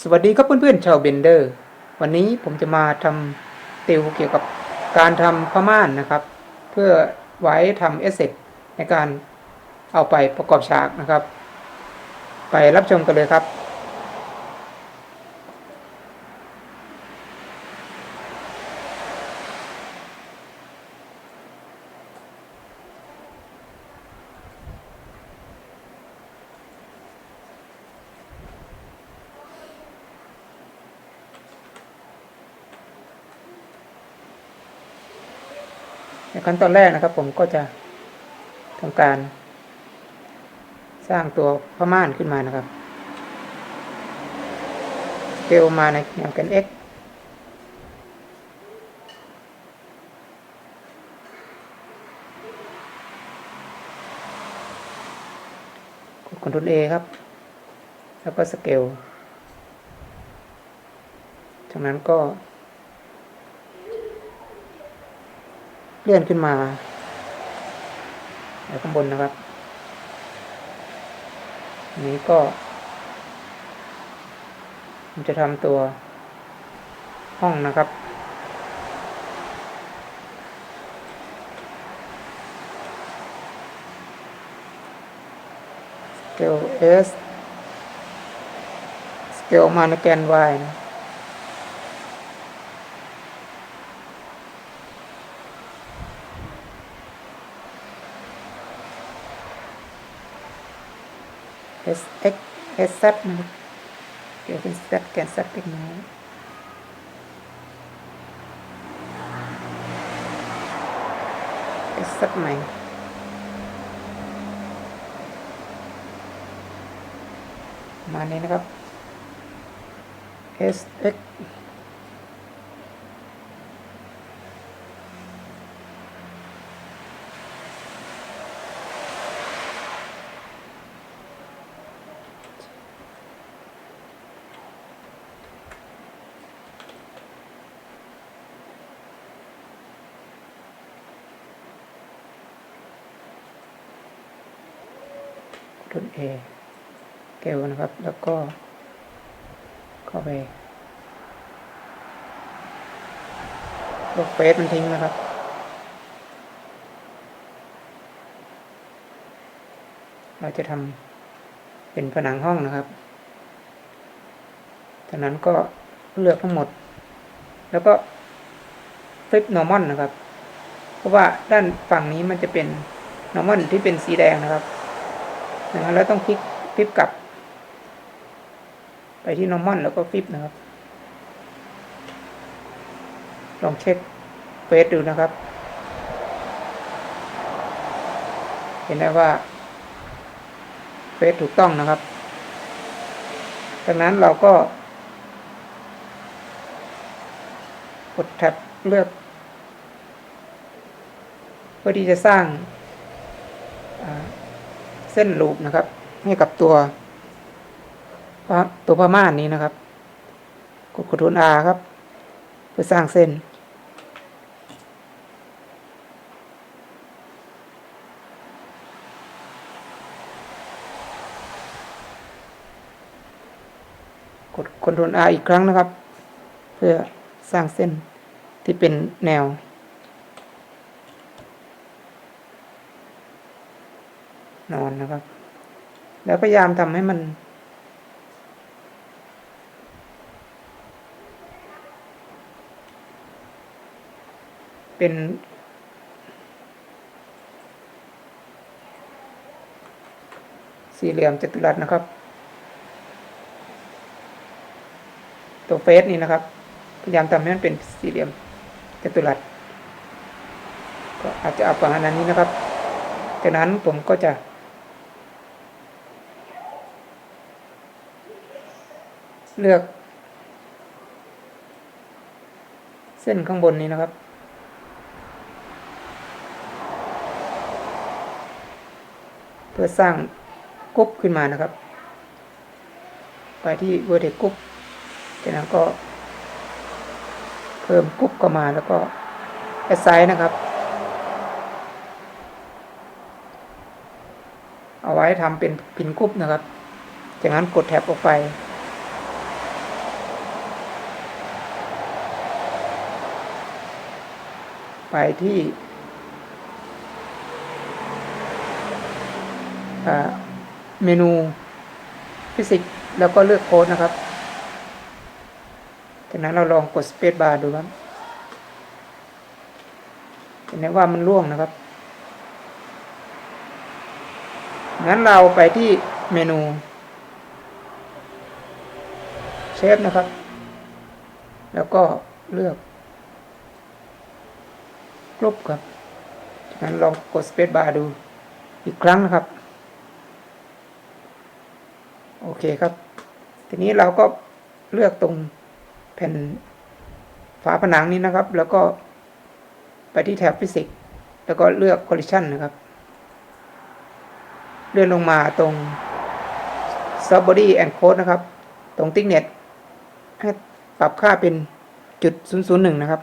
สวัสดีครับเพื่อนๆชาวเบนเดอร์วันนี้ผมจะมาทำติวเกี่ยวกับการทำผ้าม่านนะครับ เพื่อไว้ทำเอสเซในการเอาไปประกอบฉากนะครับ ไปรับชมกันเลยครับ ขั้นตอนแรกนะครับ ผมก็จะทำการ สร้างตัวผ้าม่านขึ้นมานะครับเกลมาในแนวกัน x กด Ctrl A ครับ แล้วก็สเกลจากนั้นก็ เลื่อนขึ้นมาข้างบนนะครับ นี้ก็ผมจะทำตัวห้องนะครับสเกล S สเกลมาในแกน Y นะ S X S Z นะครับเกี่ยวเป็น Z แกน Z เล็กน้อย S Z ใหม่มานี้นะครับ SX เกลนะครับ แล้วก็เข้าไปลบเฟซมันทิ้งนะครับเราจะทำเป็นผนังห้องนะครับ จากนั้นก็เลือกทั้งหมด แล้วก็ฟลิป normal นะครับ เพราะว่าด้านฝั่งนี้มันจะเป็น normal ที่เป็นสีแดงนะครับ นั้นเราต้องคลิกฟลิปกลับ ไปที่ normal แล้วก็ฟลิปนะครับ ลองเช็คเฟซดูนะครับ เห็นได้ว่าเฟซถูกต้องนะครับ จากนั้นเราก็ กดแท็บเลือก เพื่อที่จะสร้าง เส้นลูปนะครับให้กับตัวตัวผ้าม่านนี้นะครับกด Ctrl R ครับ เพื่อสร้างเส้น กด Ctrl R อีกครั้งนะครับ เพื่อสร้างเส้นที่เป็นแนว นอนนะครับ แล้วพยายามทำให้มัน เป็นสี่เหลี่ยมจัตุรัสนะครับ ตัวเฟสนี่นะครับ พยายามทำให้มันเป็นสี่เหลี่ยมจัตุรัสก็อาจจะเอาประมาณนี้นะครับ จากนั้นผมก็จะ เลือก เส้นข้างบนนี้นะครับ เพื่อสร้างกรุ๊ปขึ้นมานะครับ ไปที่ vertex กรุ๊ปจากนั้นก็ เพิ่มกรุ๊ปเข้ามาแล้วก็ assign นะครับ เอาไว้ทำเป็นพินกรุ๊ปนะครับ จากนั้นกดแท็บออกไป ไปที่เมนูฟิสิกส์แล้วก็เลือกโค้ดนะครับ จากนั้นเราลองกด Space Bar ดูครับเห็นไหมว่ามันร่วงนะครับ งั้นเราไปที่เมนูเชฟนะครับ แล้วก็เลือก กรุ๊ปครับจากนั้นลองกด Space Bar ดูอีกครั้งนะครับ โอเคครับ ทีนี้เราก็เลือกตรงแผ่นฝาผนังนี้นะครับ แล้วก็ไปที่แท็บฟิสิกส์แล้วก็เลือก collision นะครับ เลื่อนลงมาตรง sub body and code นะครับ ตรง thickness ให้ปรับค่าเป็นจุด001 นะครับ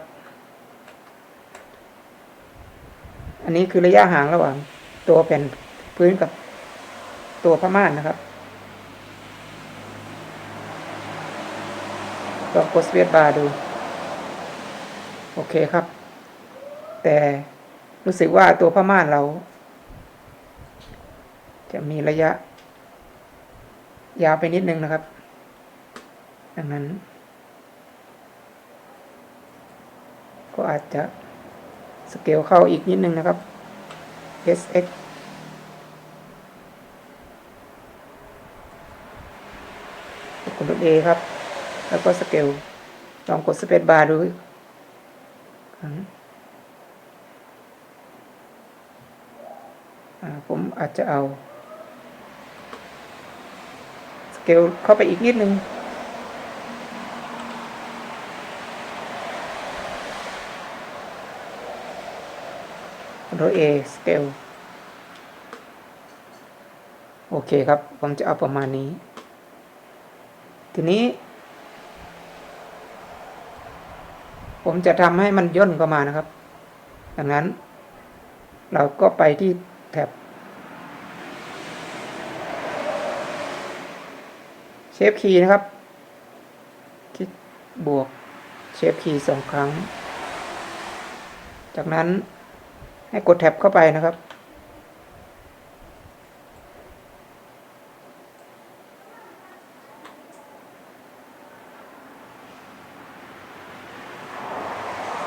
อันนี้คือระยะห่างระหว่าง ตัวแผ่นพื้นกับตัวผ้าม่านนะครับลองกดสเปซบาร์ดู โอเคครับ แต่รู้สึกว่าตัวผ้าม่านเรา จะมีระยะ ยาวไปนิดนึงนะครับ ดังนั้น ก็อาจจะ สเกลเข้าอีกนิดนึงนะครับ SX กด A ครับ แล้วก็สเกล ลองกดสเปซบาร์ดูผมอาจจะเอา สเกลเข้าไปอีกนิดนึง Ctrl A scale โอเคครับ ผมจะเอาประมาณนี้ ทีนี้ ผมจะทำให้มันย่นเข้ามานะครับ ดังนั้น เราก็ไปที่แท็บเชฟคีย์นะครับ คลิกบวกเชฟคีย์สองครั้ง จากนั้น ให้กดแท็บเข้าไปนะครับ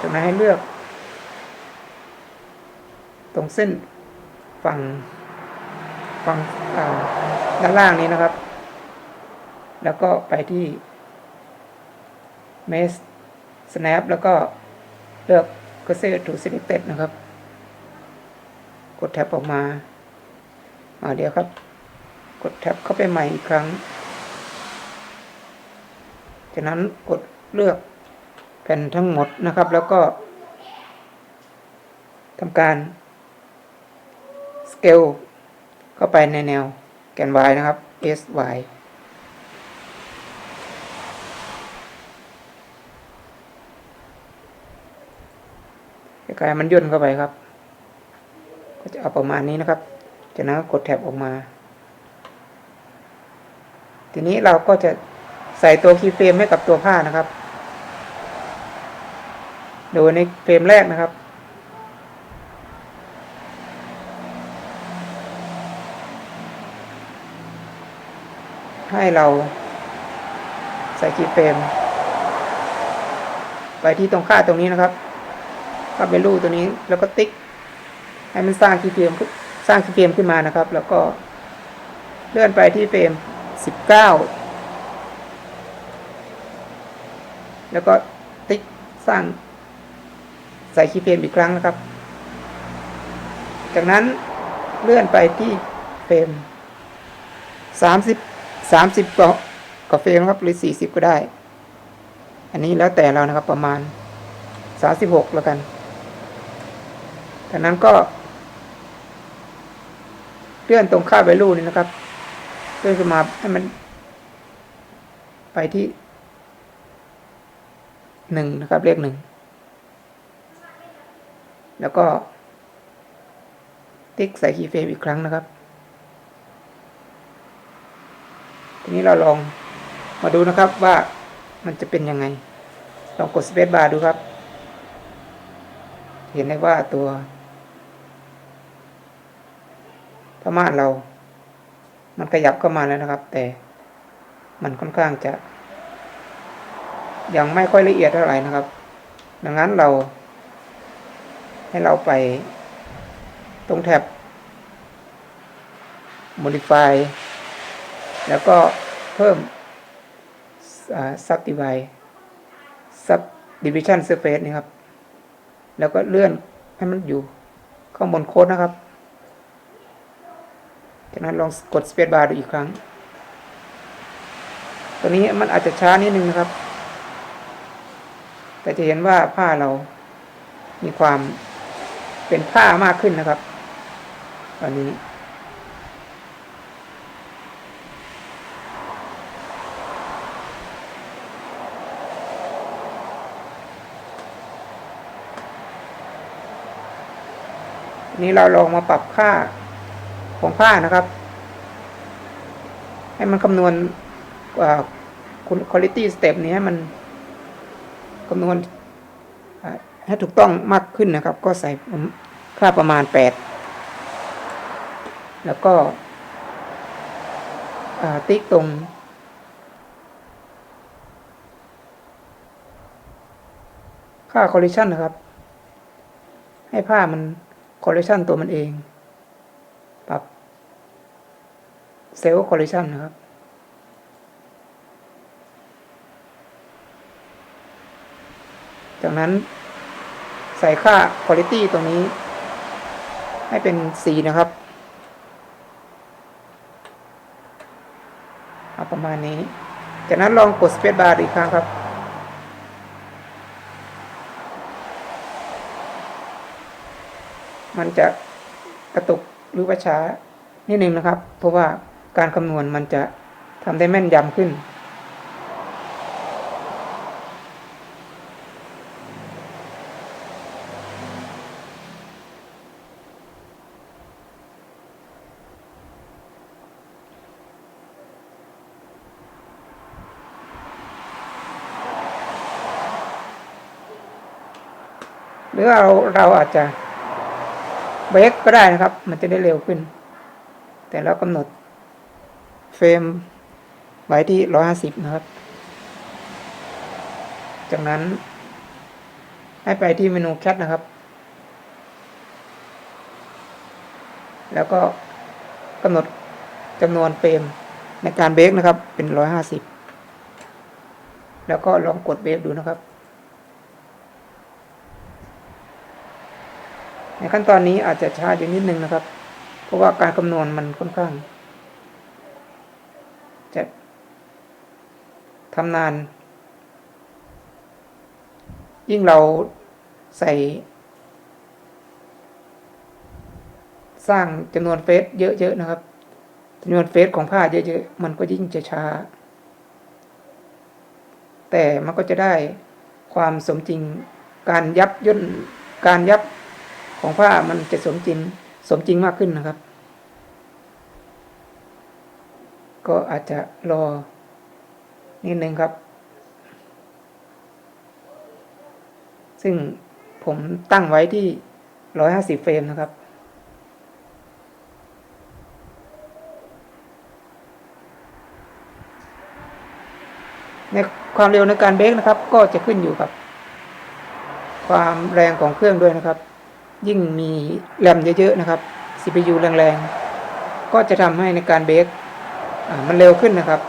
จากนั้นให้เลือก ตรงเส้นฝั่งฝั่งด้านล่างนี้นะครับ แล้วก็ไปที่ Mesh Snap แล้วก็เลือก Cursor to Selected นะครับ กดแท็บออกมาอ่าเดี๋ยวครับ กดแท็บเข้าไปใหม่อีกครั้ง จากนั้นกดเลือกแผ่นทั้งหมดนะครับ แล้วก็ทำการ scale เข้าไปในแนวแกน y นะครับ s y คล้ายมันย่นเข้าไปครับ ก็จะเอาประมาณนี้นะครับ จากนั้นก็กดแท็บออกมา ทีนี้เราก็จะใส่ตัวคีย์เฟรมให้กับตัวผ้านะครับ โดยในเฟรมแรกนะครับ ให้เราใส่คีย์เฟรมไปที่ตรงค่าตรงนี้นะครับก็เป็นรูตัวนี้แล้วก็ติ๊ก ให้มันสร้างคีย์เฟรมสร้างคีย์เฟรมขึ้นมานะครับ แล้วก็เลื่อนไปที่เฟรมสิบเก้าแล้วก็ติ๊กสร้างใส่คีย์เฟรมอีกครั้งนะครับ จากนั้นเลื่อนไปที่เฟรมสามสิบสามสิบก็ก็เฟรมครับหรือสี่สิบก็ได้ อันนี้แล้วแต่เรานะครับประมาณสามสิบหกแล้วกันจากนั้นก็ เลื่อนตรงค่า value นี่นะครับเลื่อนขึ้นมาให้มัน ไปที่หนึ่งนะครับ เลขหนึ่ง แล้วก็ ติ๊กใส่คีย์เฟรมอีกครั้งนะครับ ทีนี้เราลองมาดูนะครับว่ามันจะเป็นยังไง ลองกด Space Bar ดูครับ เห็นได้ว่าตัว พม่าเรา มันขยับเข้ามาแล้วนะครับ แต่มันค่อนข้างจะ ยังไม่ค่อยละเอียดเท่าไหร่นะครับ ดังนั้นเรา ให้เราไปตรงแท็บ modify แล้วก็เพิ่ม subdivide subdivision surface นี่ครับ แล้วก็เลื่อนให้มันอยู่ข้างบนโค้ดนะครับ จากนั้นลองกด space bar ดูอีกครั้ง ตัวนี้มันอาจจะช้านิดนึงนะครับ แต่จะเห็นว่าผ้าเรามีความเป็นผ้ามากขึ้นนะครับ ตอนนี้นี้เราลองมาปรับค่า ของผ้านะครับ ให้มันคำนวณคุณ quality step นี้ให้มันคำนวณให้ถูกต้องมากขึ้นนะครับ ก็ใส่ค่าประมาณ 8 แล้วก็ติ๊กตรงค่า collision นะครับ ให้ผ้ามัน collision ตัวมันเอง ปรับ เซลล์ collision นะครับ จากนั้นใส่ค่า quality ตรงนี้ ให้เป็น C นะครับ เอาประมาณนี้ จากนั้นลองกด space bar อีกครั้งครับมันจะกระตุกหรือว่าช้านิดนึงนะครับ เพราะว่า การคำนวณมันจะทำได้แม่นยำขึ้น หรือเราเราอาจจะเบรกก็ได้นะครับ มันจะได้เร็วขึ้น แต่เรากำหนด เฟรมไว้ที่ร้อยห้าสิบนะครับ จากนั้น ให้ไปที่เมนูแคทนะครับ แล้วก็กำหนดจำนวนเฟรมในการเบรกนะครับ เป็นร้อยห้าสิบแล้วก็ลองกดเบรกดูนะครับ ในขั้นตอนนี้อาจจะช้าอยู่นิดนึงนะครับ เพราะว่าการคำนวณมันค่อนข้าง จะทำนาน ยิ่งเราใส่สร้างจำนวนเฟสเยอะๆนะครับจำนวนเฟสของผ้าเยอะๆมันก็ยิ่งจะช้า แต่มันก็จะได้ความสมจริงการยับย่นการยับของผ้ามันจะสมจริงสมจริงมากขึ้นนะครับ ก็อาจจะรอนิดนึงครับ ซึ่งผมตั้งไว้ที่150เฟรมนะครับ ในความเร็วในการเบรกนะครับ ก็จะขึ้นอยู่กับ ความแรงของเครื่องด้วยนะครับ ยิ่งมีแรมเยอะๆนะครับ CPU แรงๆ ก็จะทำให้ในการเบรก มันเร็วขึ้นนะครับ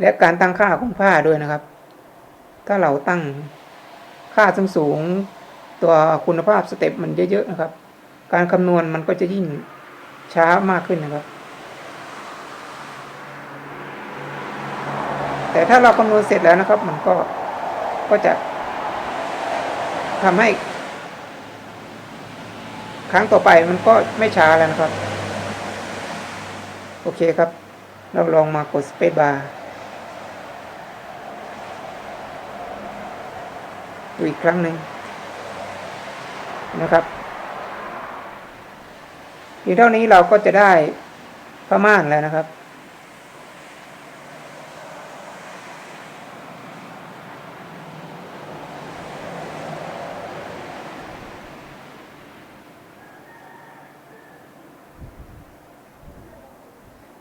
และการตั้งค่าของผ้าด้วยนะครับ ถ้าเราตั้งค่าสูงๆตัวคุณภาพสเต็ปมันเยอะๆนะครับ การคำนวณมันก็จะยิ่งช้ามากขึ้นนะครับ แต่ถ้าเราคำนวณเสร็จแล้วนะครับ มันก็ก็จะทำให้ ครั้งต่อไปมันก็ไม่ช้าแล้วนะครับ โอเคครับ เราลองมากดสเปซบาร์อีกครั้งหนึ่งนะครับเพียงเท่านี้เราก็จะได้ผ้าม่านแล้วนะครับ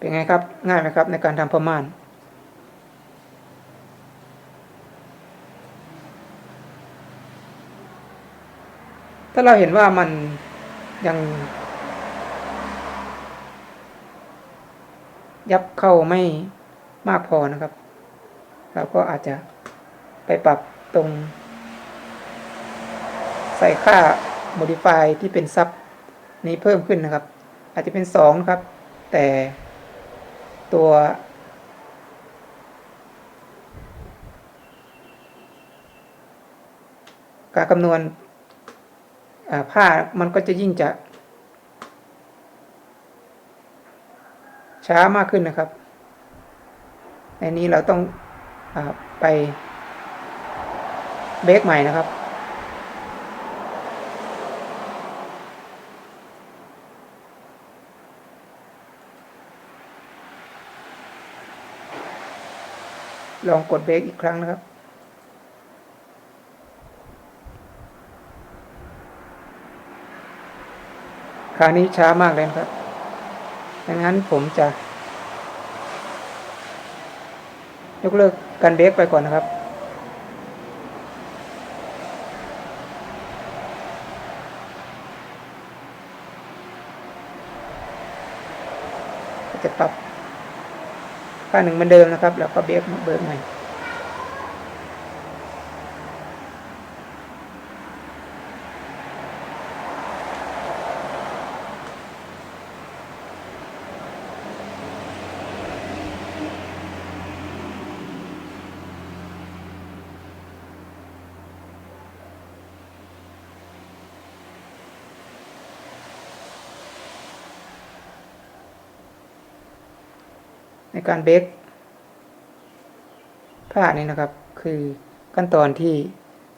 เป็นไงครับ ง่ายไหมครับ ในการทำผ้าม่านถ้าเราเห็นว่ามันยัง ยับเข้าไม่มากพอนะครับ เราก็อาจจะไปปรับตรง ใส่ค่า modify ที่เป็นซับนี้เพิ่มขึ้นนะครับ อาจจะเป็นสองครับ แต่ ตัว การคำนวณผ้ามันก็จะยิ่งจะช้ามากขึ้นนะครับ ในนี้เราต้องอไปเบรกใหม่นะครับ ลองกดเบรกอีกครั้งนะครับคราวนี้ช้ามากเลยครับ ดังนั้นผมจะ ยกเลิกการเบรกไปก่อนนะครับก็จะปรับ ค่าหนึ่งเหมือนเดิมนะครับ แล้วก็เบรกเบรกใหม่ การเบรกผ้านี่นะครับ คือขั้นตอนที่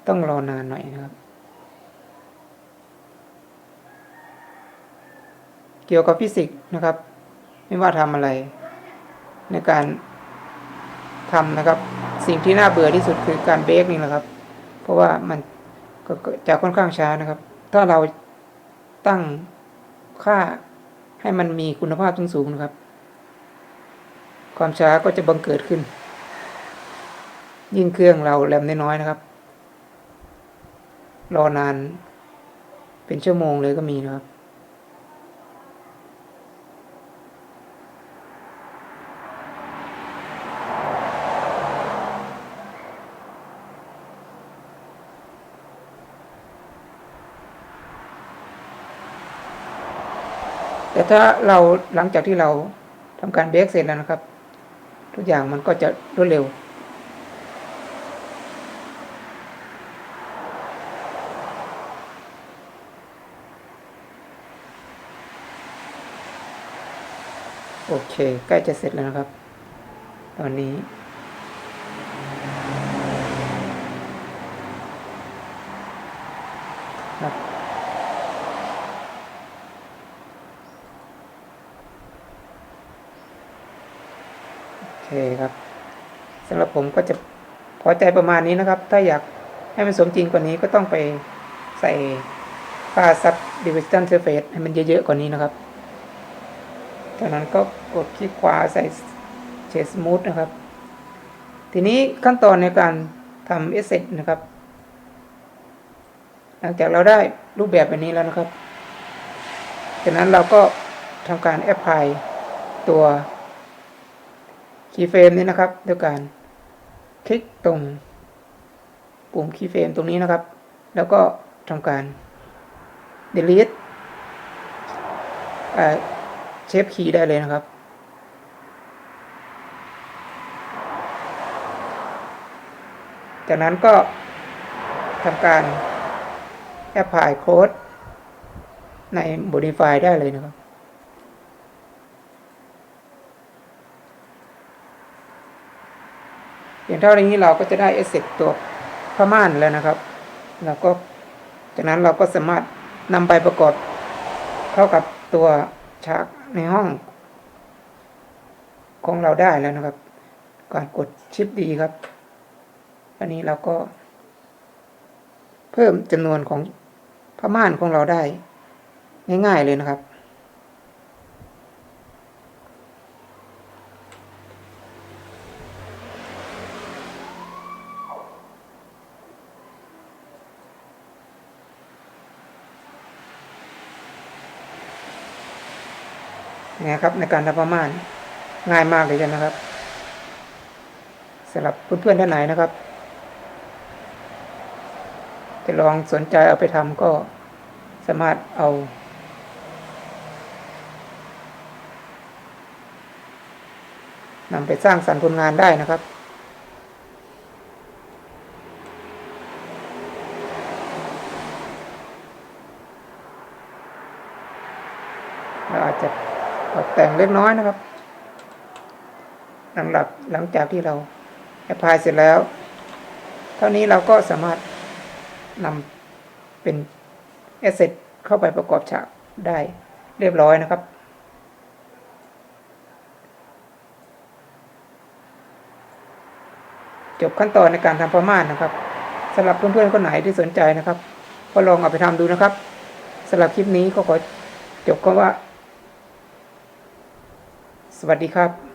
ต้องรอนานหน่อยนะครับ เกี่ยวกับฟิสิกส์นะครับ ไม่ว่าทำอะไร ในการทำนะครับ สิ่งที่น่าเบื่อที่สุดคือการเบรกนี่แหละครับ เพราะว่ามันก็ก็จะค่อนข้างช้านะครับ ถ้าเราตั้งค่าให้มันมีคุณภาพสูงๆนะครับ ความช้าก็จะบังเกิดขึ้น ยิ่งเครื่องเราแรมน้อยๆนะครับ รอนานเป็นชั่วโมงเลยก็มีนะครับแต่ถ้าเราหลังจากที่เราทำการเบรกเสร็จแล้วนะครับ ทุกอย่างมันก็จะรวดเร็ว โอเค ใกล้จะเสร็จแล้วนะครับ ตอนนี้ ครับ โอเคครับสำหรับผมก็จะพอใจประมาณนี้นะครับ ถ้าอยากให้มันสมจริงกว่านี้ก็ต้องไปใส่ค่าซับดิวิชันเซอร์เฟสให้มันเยอะๆกว่านี้นะครับจากนั้นก็กดคลิกขวาใส่เชสมูทนะครับ ทีนี้ขั้นตอนในการทำเอเซนะครับ หลังจากเราได้รูปแบบแบบนี้แล้วนะครับ จากนั้นเราก็ทำการแอพพลายตัว คีย์เฟรมนี้นะครับ ด้วยการคลิกตรงปุ่มคีย์เฟรมตรงนี้นะครับ แล้วก็ทำการ delete เชฟคีย์ได้เลยนะครับ จากนั้นก็ทำการ apply code ใน modify ได้เลยนะครับ อย่างเท่านี้เราก็จะได้ asset ตัวผ้าม่านแล้วนะครับแล้วก็จากนั้นเราก็สามารถนำไปประกอบเข้ากับตัวฉากในห้อง ของเราได้แล้วนะครับก่อนกดชิปดีครับอันนี้เราก็ เพิ่มจำนวนของผ้าม่านของเราได้ ง่ายๆเลยนะครับ ยังไงครับในการทำผ้าม่านง่ายมากเลยใช่ไหมครับสำหรับเพื่อนๆท่านไหนนะครับ จะลองสนใจเอาไปทำก็สามารถเอา นำไปสร้างสรรค์ผลงานได้นะครับเราอาจจะ ตกแต่งเล็กน้อยนะครับ หลังหลักหลังจากที่เราแอพพลายเสร็จแล้ว เท่านี้เราก็สามารถนำเป็นแอสเซทเข้าไปประกอบฉากได้เรียบร้อยนะครับจบขั้นตอนในการทำผ้าม่านนะครับสำหรับเพื่อนๆคนไหนที่สนใจนะครับ ก็ลองเอาไปทำดูนะครับสำหรับคลิปนี้ก็ขอจบคำว่า สวัสดีครับ